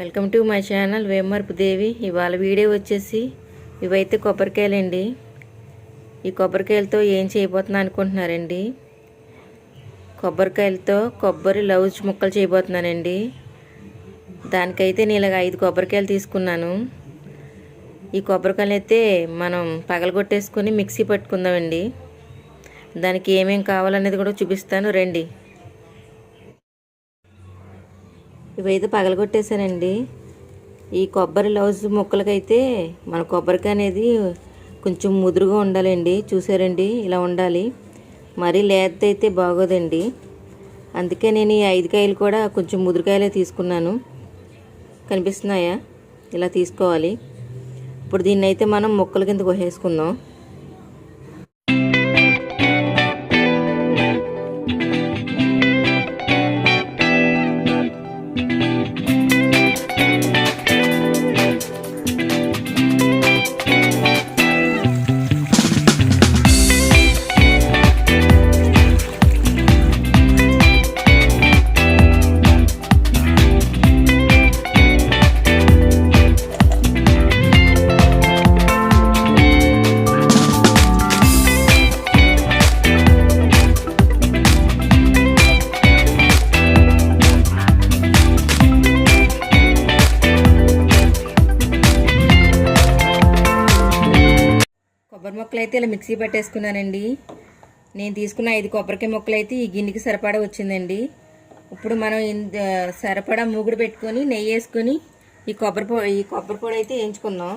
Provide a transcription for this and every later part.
Welcome to my channel Vemarpu Devi. ఇవాళ video వచ్చేసి ఇవైతే కొబ్బరికాయలండి. ఈ కొబ్బరికాయలతో ఏం చేయబోతున్నా అనుకుంటున్నారండి? కొబ్బరికాయలతో కొబ్బరి లౌజ్ ముక్కలు చేయబోతున్నానండి. దానికైతే నేను ఇలాగ ఐదు కొబ్బరికాయలు తీసుకున్నాను. ఈ కొబ్బరికాయలు అయితే మనం పగలగొట్టేసుకొని మిక్సీ పట్టుకుందామండి. దానికి ఏమేమి కావాలనేది కూడా చూపిస్తాను. రండి. ఇవైతే పగలగొట్టేశానండి. ఈ కొబ్బరి లౌజ్ ముక్కలకైతే మన కొబ్బరికాయ అనేది కొంచెం ముదురుగా ఉండాలండి. చూసారండి? ఇలా ఉండాలి. మరీ లేత అయితే బాగోదండి. అందుకే నేను ఈ ఐదు కాయలు కూడా కొంచెం ముదురుకాయలే తీసుకున్నాను. కనిపిస్తున్నాయా? ఇలా తీసుకోవాలి. ఇప్పుడు దీన్ని అయితే మనం ముక్కల కింద కోసేసుకుందాం కొబ్బరి మొక్కలు అయితే ఇలా మిక్సీ పట్టేసుకున్నానండి. నేను తీసుకున్న ఐదు కొబ్బరికాయ ముక్కలు అయితే ఈ గిన్నెకి సరిపడా వచ్చిందండి. ఇప్పుడు మనం ఇంత సరిపడా మూగుడు పెట్టుకొని నెయ్యి వేసుకొని ఈ కొబ్బరి పొ ఈ కొబ్బరి పొడి అయితే వేయించుకుందాం.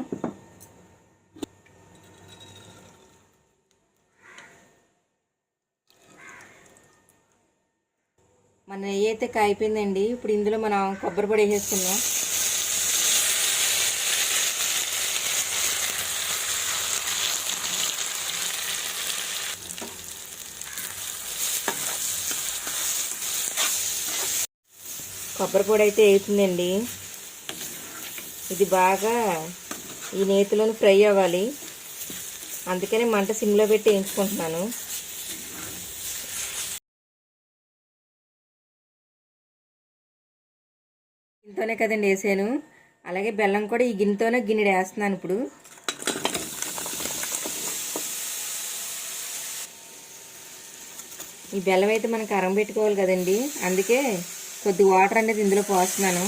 మన నెయ్యి అయితే కాయిపోయిందండి. ఇప్పుడు ఇందులో మనం కొబ్బరి పొడి వేసేసుకుందాం. కొబ్బరి పొడి అయితే వేస్తుందండి ఇది బాగా ఈ నేతిలోని ఫ్రై అవ్వాలి. అందుకని మంట సిమ్లో పెట్టి వేయించుకుంటున్నాను. గిన్నెతోనే కదండి వేసాను. అలాగే బెల్లం కూడా ఈ గిన్నెతోనే గిన్నెడు వేస్తున్నాను ఇప్పుడు. ఈ బెల్లం అయితే మనం కరం పెట్టుకోవాలి కదండి. అందుకే కొద్ది వాటర్ అనేది ఇందులో పోస్తున్నాను.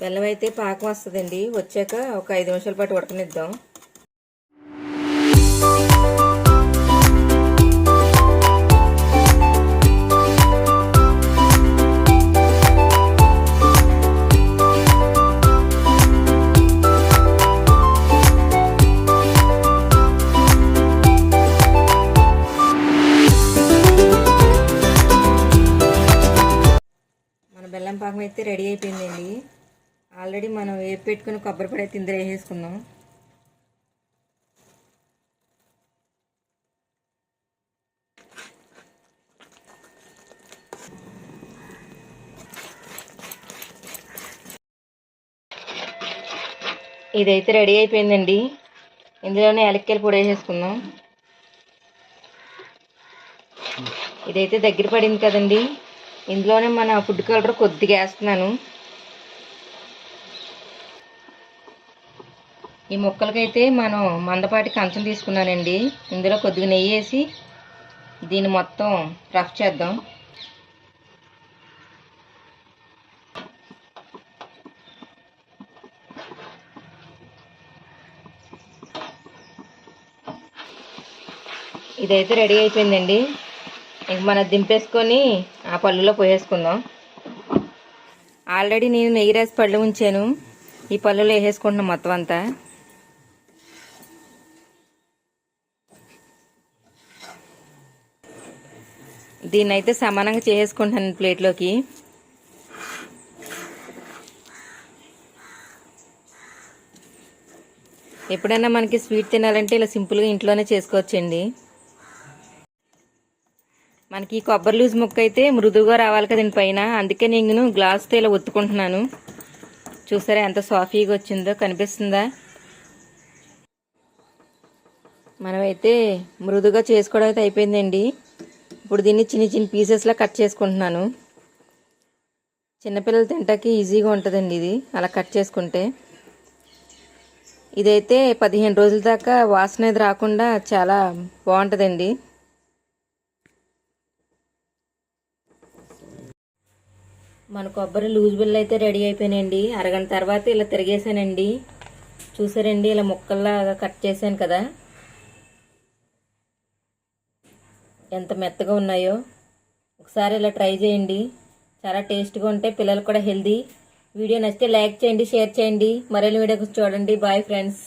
బెల్లం అయితే పాకం వస్తుందండి. వచ్చాక ఒక ఐదు నిమిషాల పాటు ఉడకనిద్దాం. పాకం అయితే రెడీ అయిపోయిందండి. ఆల్రెడీ మనం వేపు పెట్టుకుని కొబ్బరిపొడి అయితే ఇందులో వేసేసుకుందాం. ఇదైతే రెడీ అయిపోయిందండి. ఇందులోనే యాలక్కాయల పొడి వేసేసుకుందాం. ఇదైతే దగ్గర పడింది కదండి. ఇందులోనే మన ఫుడ్ కలర్ కొద్దిగా వేస్తున్నాను. ఈ ముక్కలకైతే మనం మందపాటి కంచం తీసుకున్నానండి. ఇందులో కొద్దిగా నెయ్యి వేసి దీన్ని మొత్తం రఫ్ చేద్దాం. ఇదైతే రెడీ అయిపోయిందండి. ఇంక మనం దింపేసుకొని ఆ పళ్ళులో పోయేసుకుందాం. ఆల్రెడీ నేను నెయ్యి రాసి పళ్ళు ఉంచాను. ఈ పళ్ళులో వేసేసుకుంటున్నాం మొత్తం అంతా. దీన్ని అయితే సమానంగా చేసేసుకుంటాను ప్లేట్లోకి. ఎప్పుడైనా మనకి స్వీట్ తినాలంటే ఇలా సింపుల్గా ఇంట్లోనే చేసుకోవచ్చండి. మనకి కొబ్బరి లూజ్ ముక్క అయితే మృదువుగా రావాలి కదండి పైన. అందుకే నేను గ్లాస్తో ఇలా ఒత్తుకుంటున్నాను. చూసారా ఎంత సాఫీగా వచ్చిందో కనిపిస్తుందా? మనమైతే మృదుగా చేసుకోవడం అయితే అయిపోయిందండి. ఇప్పుడు దీన్ని చిన్న చిన్న పీసెస్లా కట్ చేసుకుంటున్నాను. చిన్నపిల్లలు తింటాకి ఈజీగా ఉంటుందండి ఇది అలా కట్ చేసుకుంటే. ఇదైతే పదిహేను రోజుల దాకా వాసన అనేది రాకుండా చాలా బాగుంటుందండి. మన కొబ్బరి లూజ్ బిల్ అయితే రెడీ అయిపోయినాయండి. అరగంట తర్వాత ఇలా తిరిగేసానండి. చూసారండి ఇలా ముక్కల్లాగా కట్ చేశాను కదా. ఎంత మెత్తగా ఉన్నాయో. ఒకసారి ఇలా ట్రై చేయండి. చాలా టేస్ట్గా ఉంటాయి పిల్లలు కూడా హెల్దీ వీడియో నచ్చితే లైక్ చేయండి షేర్ చేయండి. మరిన్ని వీడియోస్ చూడండి. Bye friends.